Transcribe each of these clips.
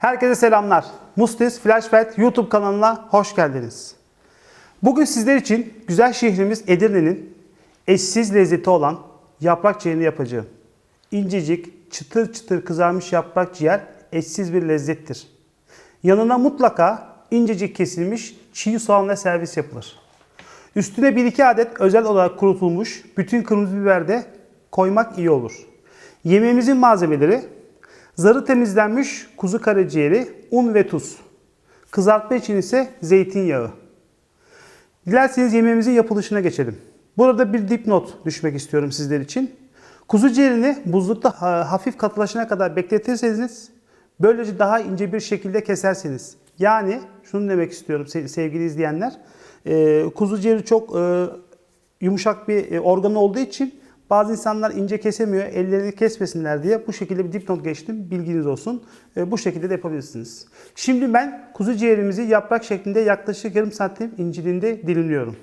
Herkese selamlar. Mustis Flashbet YouTube kanalına hoş geldiniz. Bugün sizler için güzel şehrimiz Edirne'nin eşsiz lezzeti olan yaprak ciğerini yapacağım. İncecik, çıtır çıtır kızarmış yaprak ciğer eşsiz bir lezzettir. Yanına mutlaka incecik kesilmiş çiğ soğanla servis yapılır. Üstüne 1-2 adet özel olarak kurutulmuş bütün kırmızı biber de koymak iyi olur. Yemeğimizin malzemeleri zarı temizlenmiş kuzu karaciğeri, un ve tuz. Kızartma için ise zeytinyağı. Dilerseniz yemeğimizin yapılışına geçelim. Burada bir dipnot düşmek istiyorum sizler için. Kuzu ciğerini buzlukta ha- hafif katılaşana kadar bekletirseniz böylece daha ince bir şekilde kesersiniz. Yani şunu demek istiyorum se- sevgili izleyenler. Kuzu ciğeri çok yumuşak bir e, organ olduğu için bazı insanlar ince kesemiyor, ellerini kesmesinler diye bu şekilde bir dipnot geçtim. Bilginiz olsun. E, bu şekilde de yapabilirsiniz. Şimdi ben kuzu ciğerimizi yaprak şeklinde yaklaşık yarım santim inceliğinde dilimliyorum.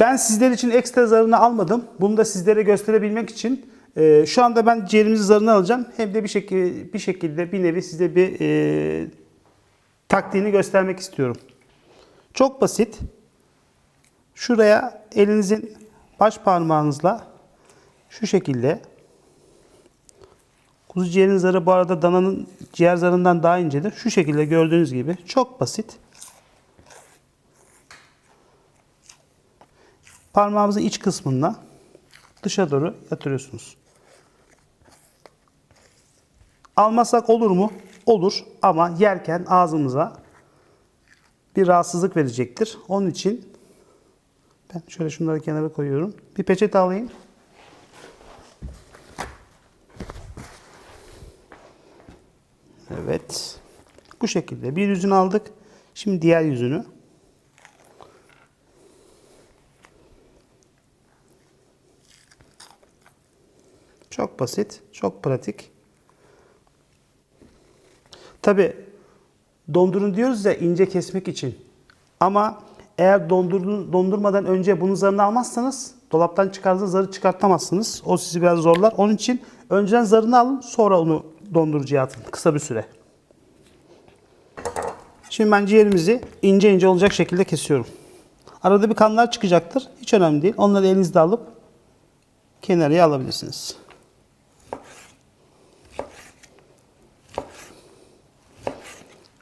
Ben sizler için ekstra zarını almadım. Bunu da sizlere gösterebilmek için e, şu anda ben ciğerimizin zarını alacağım. Hem de bir şekilde bir şekilde bir nevi size bir e, taktiğini göstermek istiyorum. Çok basit. Şuraya elinizin baş parmağınızla şu şekilde kuzu ciğerin zarı bu arada dananın ciğer zarından daha incedir. Şu şekilde gördüğünüz gibi çok basit. Parmağımızın iç kısmına dışa doğru yatırıyorsunuz. Almasak olur mu? Olur ama yerken ağzımıza bir rahatsızlık verecektir. Onun için ben şöyle şunları kenara koyuyorum. Bir peçete alayım. Evet. Bu şekilde bir yüzünü aldık. Şimdi diğer yüzünü. Çok basit, çok pratik. Tabi dondurun diyoruz ya ince kesmek için. Ama eğer dondurmadan önce bunun zarını almazsanız dolaptan çıkardığınız zarı çıkartamazsınız. O sizi biraz zorlar. Onun için önceden zarını alın sonra onu dondurucuya atın kısa bir süre. Şimdi ben ciğerimizi ince ince olacak şekilde kesiyorum. Arada bir kanlar çıkacaktır. Hiç önemli değil. Onları elinizde alıp kenarıya alabilirsiniz.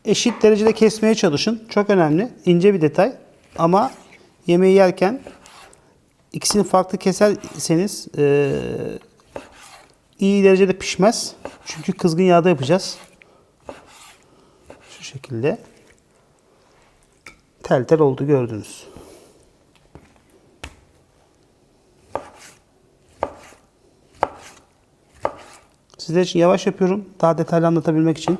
Eşit derecede kesmeye çalışın. Çok önemli. İnce bir detay. Ama yemeği yerken ikisini farklı keserseniz eee, iyi derecede pişmez. Çünkü kızgın yağda yapacağız. Şu şekilde. Tel tel oldu gördünüz. Sizler için yavaş yapıyorum. Daha detaylı anlatabilmek için.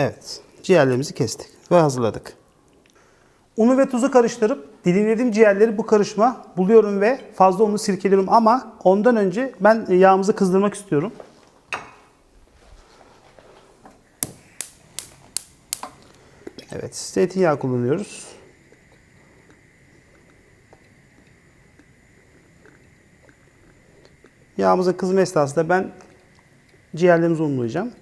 Evet. Ciğerlerimizi kestik ve hazırladık. Unu ve tuzu karıştırıp dilimlediğim ciğerleri bu karışma buluyorum ve fazla unu sirkeliyorum ama ondan önce ben yağımızı kızdırmak istiyorum. Evet, zeytinyağı kullanıyoruz. Yağımızın kızma esnasında ben ciğerlerimizi unlayacağım.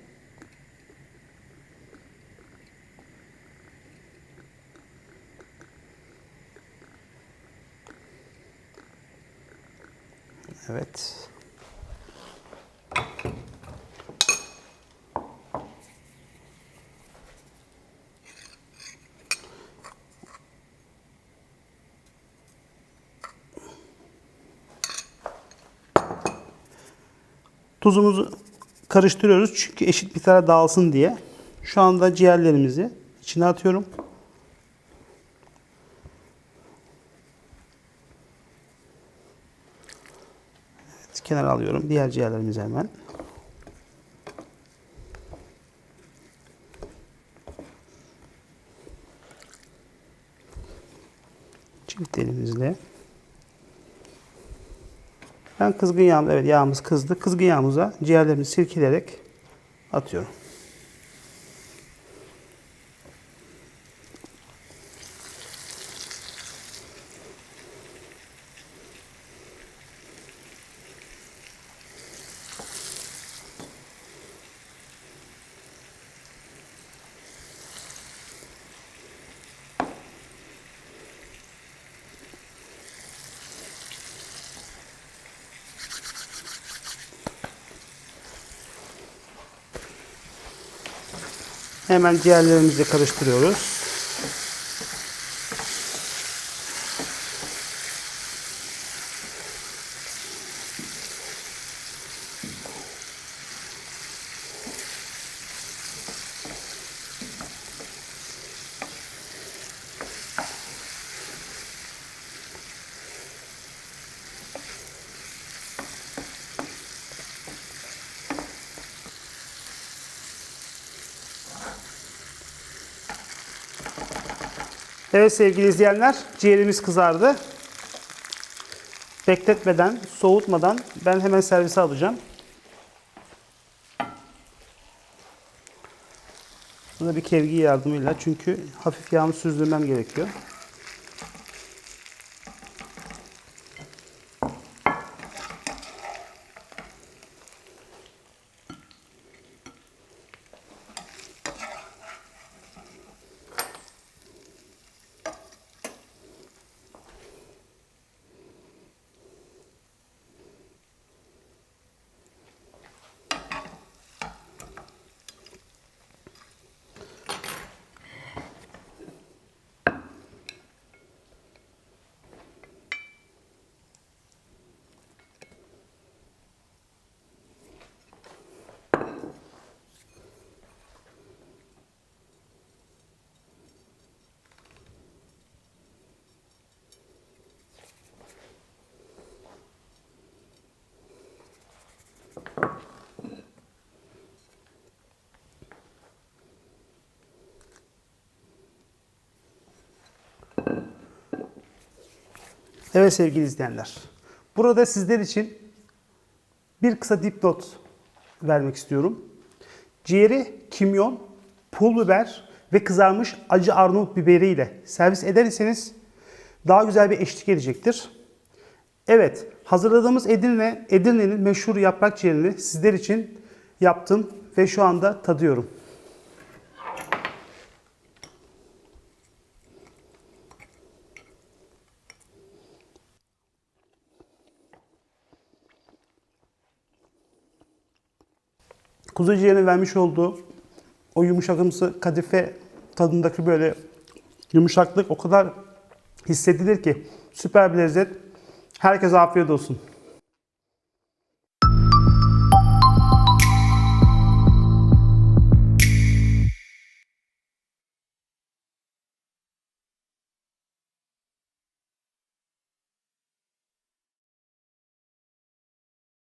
Evet. Tuzumuzu karıştırıyoruz çünkü eşit bir tane dağılsın diye. Şu anda ciğerlerimizi içine atıyorum. Evet, kenara alıyorum. Diğer ciğerlerimizi hemen. Çift elimizle. Ben kızgın yağ, evet yağımız kızdı. Kızgın yağımıza ciğerlerimizi sirkeleyerek atıyorum. Hemen ciğerlerimizi karıştırıyoruz. Evet sevgili izleyenler, ciğerimiz kızardı. Bekletmeden, soğutmadan ben hemen servise alacağım. Buna bir kevgi yardımıyla çünkü hafif yağını süzdürmem gerekiyor. Evet sevgili izleyenler. Burada sizler için bir kısa dipnot vermek istiyorum. Ciğeri kimyon, pul biber ve kızarmış acı Arnavut biberi ile servis ederseniz daha güzel bir eşlik edecektir. Evet, hazırladığımız Edirne, Edirne'nin meşhur yaprak ciğerini sizler için yaptım ve şu anda tadıyorum. Kuzu ciğerinin vermiş olduğu o yumuşakımsı kadife tadındaki böyle yumuşaklık o kadar hissedilir ki süper bir lezzet. Herkese afiyet olsun.